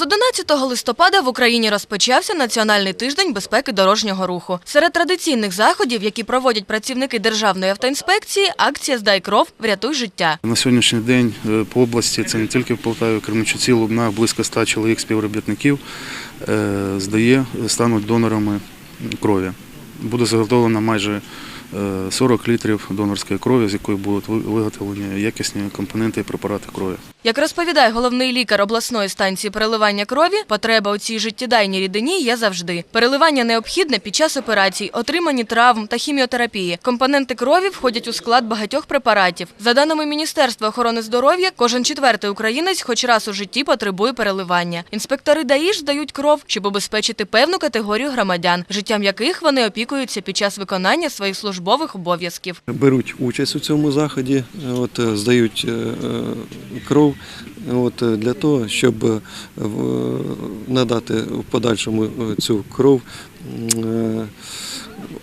З 11 листопада в Україні розпочався Національний тиждень безпеки дорожнього руху. Серед традиційних заходів, які проводять працівники Державної автоінспекції, акція Здай кров, врятуй життя. На сьогоднішній день е, по області, це не тільки в Полтаві, Кременчуці, Лубна, близько 100 чоловік співробітників е, здає, стануть донорами крові. Буде заготовлено майже е, 40 літрів донорської крові, з якої будуть виготовлені якісні компоненти і препарати крові. Як розповідає головний лікар обласної станції переливання крові, потреба у цій життєдайній рідині є завжди. Переливання необхідне під час операцій, отримані травм та хіміотерапії. Компоненти крові входять у склад багатьох препаратів. За даними Міністерства охорони здоров'я, кожен четвертий українець хоч раз у житті потребує переливання. Інспектори ДАІШ здають кров, щоб обезпечити певну категорію громадян, життям яких вони опікуються під час виконання своїх службових обов'язків. беруть участь у цьому заході, от, е, здають е, е, кров от, для того, щоб в- надати в подальшому цю кров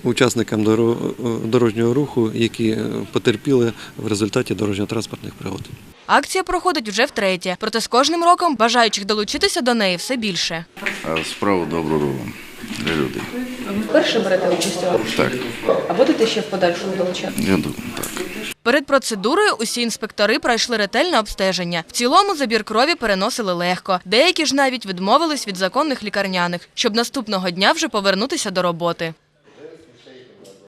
учасникам доро- дорожнього руху, які потерпіли в результаті дорожньо-транспортних пригод. Акція проходить вже втретє, проте з кожним роком бажаючих долучитися до неї все більше. А справу добру робимо для людей. Ви вперше берете участь у акції? Так, А будете ще в подальшому долучати? я думаю, так. Перед процедурою усі інспектори пройшли ретельне обстеження. В цілому забір крові переносили легко. Деякі ж навіть відмовились від законних лікарняних, щоб наступного дня вже повернутися до роботи.